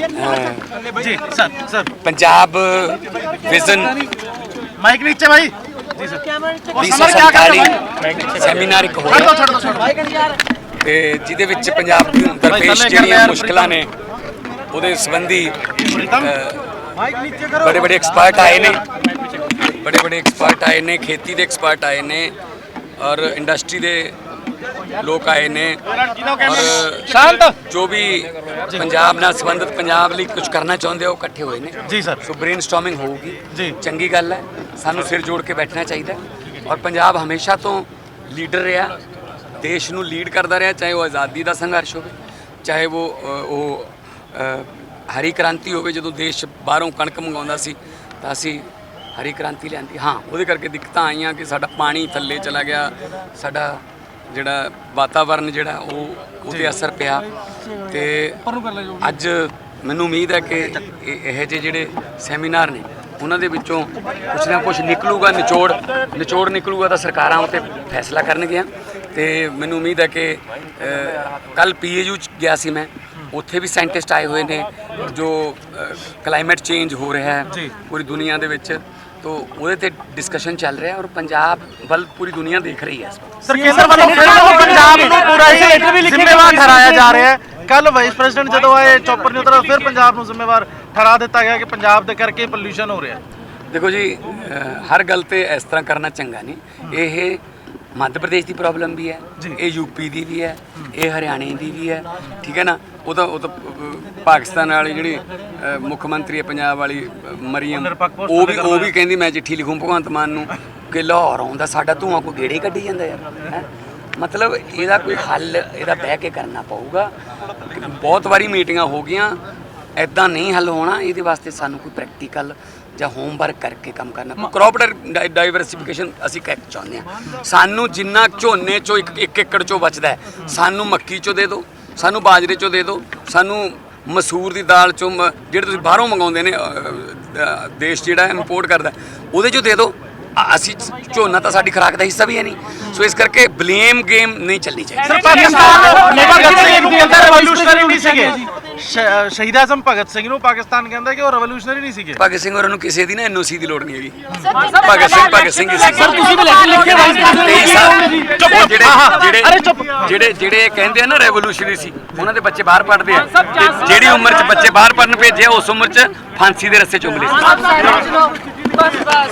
जी sir sir Punjab vision mike नीचे भाई जी sir 247 seminar ਇੱਕ छोड़ दो ਹੋਇਆ छोड़ दो छोड़ दो ਤੇ ਜਿਹਦੇ ਵਿੱਚ ਪੰਜਾਬ ਨੂੰ ਦਰਪੇਸ਼ ਜਿਹੜੀਆਂ ਮੁਸ਼ਕਲਾਂ ਨੇ ਉਹਦੇ ਸੰਬੰਧੀ माइक नीचे करो ਬੜੇ ਬੜੇ ਐਕਸਪਰਟ ਆਏ ਨੇ ਬੜੇ ਬੜੇ ਐਕਸਪਰਟ ਆਏ ਨੇ ਖੇਤੀ ਦੇ ਐਕਸਪਰਟ ਆਏ ਨੇ ਔਰ ਇੰਡਸਟਰੀ ਦੇ ਲੋਕ ਆਏ ਨੇ ਔਰ ਸ਼ਾਂਤ। ਜੋ ਵੀ ਪੰਜਾਬ ਨਾਲ ਸੰਬੰਧਿਤ ਪੰਜਾਬ ਲਈ ਕੁਝ ਕਰਨਾ ਚਾਹੁੰਦੇ ਹੋ ਇਕੱਠੇ ਹੋਏ ਨੇ। ਜੀ ਸਰ। ਸੋ ਬ੍ਰੇਨਸਟਾਰਮਿੰਗ ਹੋਊਗੀ। ਜੀ। ਚੰਗੀ ਗੱਲ ਹੈ। ਸਾਨੂੰ ਸਿਰ ਜੋੜ ਕੇ ਬੈਠਣਾ ਚਾਹੀਦਾ। ਔਰ ਪੰਜਾਬ ਹਮੇਸ਼ਾ ਤੋਂ ਲੀਡਰ ਰਿਹਾ। ਦੇਸ਼ ਨੂੰ ਲੀਡ ਕਰਦਾ ਰਿਹਾ ਚਾਹੇ ਉਹ ਆਜ਼ਾਦੀ ਦਾ ਸੰਘਰਸ਼ ਹੋਵੇ ਚਾਹੇ ਉਹ ਉਹ ਹਰੀ ਕ੍ਰਾਂਤੀ ਹੋਵੇ ਜਦੋਂ ਦੇਸ਼ ਬਾਹਰੋਂ ਕਣਕ ਮੰਗਾਉਂਦਾ ਸੀ ਤਾਂ ਅਸੀਂ ਹਰੀ ਕ੍ਰਾਂਤੀ ਲਿਆਂਦੀ। ਹਾਂ ਉਹਦੇ ਕਰਕੇ ਦਿੱਕਤਾਂ ਆਈਆਂ ਕਿ ਸਾਡਾ ਪਾਣੀ ਥੱਲੇ ਚਲਾ ਗਿਆ ਸਾਡਾ ਜਿਹੜਾ ਵਾਤਾਵਰਨ ਜਿਹੜਾ ਉਹ ਉਹਤੇ ਅਸਰ ਪਿਆ ਤੇ ਅੱਜ ਮੈਨੂੰ ਉਮੀਦ ਹੈ ਕਿ ਇਹ ਇਹੋ ਜਿਹੇ ਜਿਹੜੇ ਸੈਮੀਨਾਰ ਨੇ ਉਹਨਾਂ ਦੇ ਵਿੱਚੋਂ ਕੁਛ ਨਾ ਕੁਛ ਨਿਕਲੂਗਾ ਨਿਚੋੜ ਨਿਚੋੜ ਨਿਕਲੂਗਾ ਤਾਂ ਸਰਕਾਰਾਂ ਉਤੇ ਫੈਸਲਾ ਕਰਨਗੀਆਂ। ਤੇ ਮੈਨੂੰ ਉਮੀਦ ਹੈ ਕਿ ਕੱਲ ਪੀਏਯੂ ਚ ਗਿਆ ਸੀ ਮੈਂ ਉੱਥੇ ਵੀ ਸਾਇੰਟਿਸਟ ਆਏ ਹੋਏ ਨੇ ਜੋ ਕਲਾਈਮੇਟ ਚੇਂਜ ਹੋ ਰਿਹਾ ਹੈ। ਪੂਰੀ ਦੁਨੀਆ ਦੇ ਵਿੱਚ। ਤੋ ਉਹਦੇ ਤੇ ਡਿਸਕਸ਼ਨ ਚੱਲ ਰਿਹਾ ਔਰ ਪੰਜਾਬ ਵੱਲ ਪੂਰੀ ਦੁਨੀਆ ਦੇਖ ਰਹੀ ਹੈ ਇਸ ਵਕਤ ਸਰ ਕੇਂਦਰ ਵੱਲੋਂ ਫਿਰ ਤੋਂ ਪੰਜਾਬ ਨੂੰ ਪੂਰਾ ਹੀ ਜ਼ਿੰਮੇਵਾਰ ਠਹਿਰਾਇਆ ਜਾ ਰਿਹਾ ਹੈ ਕੱਲ ਵਾਈਸ ਪ੍ਰੈਜ਼ੀਡੈਂਟ ਜਦੋਂ ਆਏ ਚੌਪਰ ਨਹੀਂ ਉਤਰਾ ਫਿਰ ਪੰਜਾਬ ਨੂੰ ਜ਼ਿੰਮੇਵਾਰ ਠਹਿਰਾ ਦਿੱਤਾ ਗਿਆ ਕਿ ਪੰਜਾਬ ਦੇ ਕਰਕੇ ਪੋਲੂਸ਼ਨ ਹੋ ਰਿਹਾ ਦੇਖੋ ਜੀ ਹਰ ਗੱਲ ਤੇ ਇਸ ਤਰ੍ਹਾਂ ਕਰਨਾ ਚੰਗਾ ਨਹੀਂ। ਇਹ ਮੱਧ ਪ੍ਰਦੇਸ਼ ਦੀ ਪ੍ਰੋਬਲਮ ਵੀ ਹੈ ਇਹ ਯੂਪੀ ਦੀ ਵੀ ਹੈ ਇਹ ਹਰਿਆਣੇ ਦੀ ਵੀ ਹੈ ਠੀਕ ਹੈ ਨਾ? ਉਹ ਤਾਂ ਉਹ ਤਾਂ ਪਾਕਿਸਤਾਨ ਵਾਲੀ ਜਿਹੜੀ ਮੁੱਖ ਮੰਤਰੀ ਹੈ ਪੰਜਾਬ ਵਾਲੀ ਮਰੀਮ ਉਹ ਵੀ ਉਹ ਵੀ ਕਹਿੰਦੀ ਮੈਂ ਚਿੱਠੀ ਲਿਖੂੰ ਭਗਵੰਤ ਮਾਨ ਨੂੰ ਕਿ ਲਾਹੌਰ ਆਉਂਦਾ ਸਾਡਾ ਧੂਆਂ ਕੋਈ ਗੇੜੇ ਕੱਢੀ ਜਾਂਦਾ ਯਾਰ। ਮਤਲਬ ਇਹਦਾ ਕੋਈ ਹੱਲ ਇਹਦਾ ਬਹਿ ਕੇ ਕਰਨਾ ਪਊਗਾ। ਬਹੁਤ ਵਾਰੀ ਮੀਟਿੰਗਾਂ ਹੋ ਗਈਆਂ ਐਦਾਂ ਨਹੀਂ ਹੱਲ ਹੋਣਾ ਇਹਦੇ ਵਾਸਤੇ ਸਾਨੂੰ ਕੋਈ ਪ੍ਰੈਕਟੀਕਲ ਜਾਂ ਹੋਮਵਰਕ ਕਰਕੇ ਕੰਮ ਕਰਨਾ। ਕ੍ਰੌਪ ਡਾਈਵਰਸਿਫਿਕੇਸ਼ਨ ਅਸੀਂ ਕਹਿ ਚਾਹੁੰਦੇ ਹਾਂ। ਸਾਨੂੰ ਜਿੰਨਾ ਝੋਨੇ ਚੋਂ ਇੱਕ ਇੱਕ ਏਕੜ ਚੋਂ ਬਚਦਾ ਸਾਨੂੰ ਮੱਕੀ ਚੋਂ ਦੇ ਦਿਓ ਸਾਨੂੰ ਬਾਜਰੇ ਚੋਂ ਦੇ ਦਿਓ ਸਾਨੂੰ ਮਸੂਰ ਦੀ ਦਾਲ ਚੋਂ ਮ- ਜਿਹੜੇ ਤੁਸੀਂ ਬਾਹਰੋਂ ਮੰਗਾਉਂਦੇ ਨੇ ਦੇਸ਼ ਜਿਹੜਾ ਇੰਪੋਰਟ ਕਰਦਾ ਉਹਦੇ ਚੋਂ ਦੇ ਦਿਓ ਅਸੀਂ ਝੋਨਾ ਤਾਂ ਸਾਡੀ ਖੁਰਾਕ ਦਾ ਹਿੱਸਾ ਵੀ ਹੈ ਨਹੀਂ। ਸੋ ਇਸ ਕਰਕੇ ਬਲੇਮ ਗੇਮ ਨਹੀਂ ਚੱਲਣੀ ਚਾਹੀਦੀ। ਸਰ ਪਾਕਿਸਤਾਨ ਨੇ ਭਗਤ ਸਿੰਘ ਨੂੰ ਕਹਿੰਦਾ ਰੈਵੋਲੂਸ਼ਨਰੀ ਨਹੀਂ ਸੀਗੇ ਸ਼- ਸ਼ਹੀਦ ਆਜ਼ਮ ਭਗਤ ਸਿੰਘ ਨੂੰ ਪਾਕਿਸਤਾਨ ਕਹਿੰਦਾ ਕਿ ਉਹ ਰੈਵੋਲੂਸ਼ਨਰੀ ਨਹੀਂ ਸੀਗੇ ਭਗਤ ਸਿੰਘ ਹੋਰਾਂ ਨੂੰ ਕਿਸੇ ਦੀ ਨਾ ਐਨਓਸੀ ਦੀ ਲੋੜ ਨਹੀਂ ਹੈਗੀ ਭਗਤ ਸਿੰਘ ਭਗਤ ਸਿੰਘ ਸਰ ਤੁਸੀਂ ਵੀ ਲੈਟਰ ਲਿਖੇ ਵਾਈਸ ਸਾਲ ਜਿਹੜੇ ਅਰੇ ਚੁੱਪ। ਜਿਹੜੇ ਜਿਹੜੇ ਕਹਿੰਦੇ ਆ ਨਾ ਰੈਵੋਲੂਸ਼ਨਰੀ ਸੀ ਉਹਨਾਂ ਦੇ ਬੱਚੇ ਬਾਹਰ ਪੜ੍ਹਦੇ ਆ ਜਿਹੜੀ ਉਮਰ 'ਚ ਬੱਚੇ ਬਾਹਰ ਪੜਨ ਭੇਜੇ ਆ, ਉਸ ਉਮਰ 'ਚ ਫਾਂਸੀ ਦੇ ਰਸਤੇ ਚੁੰਮ ਲਏ ਸੀ ਬਸ ਬਸ ਬਸ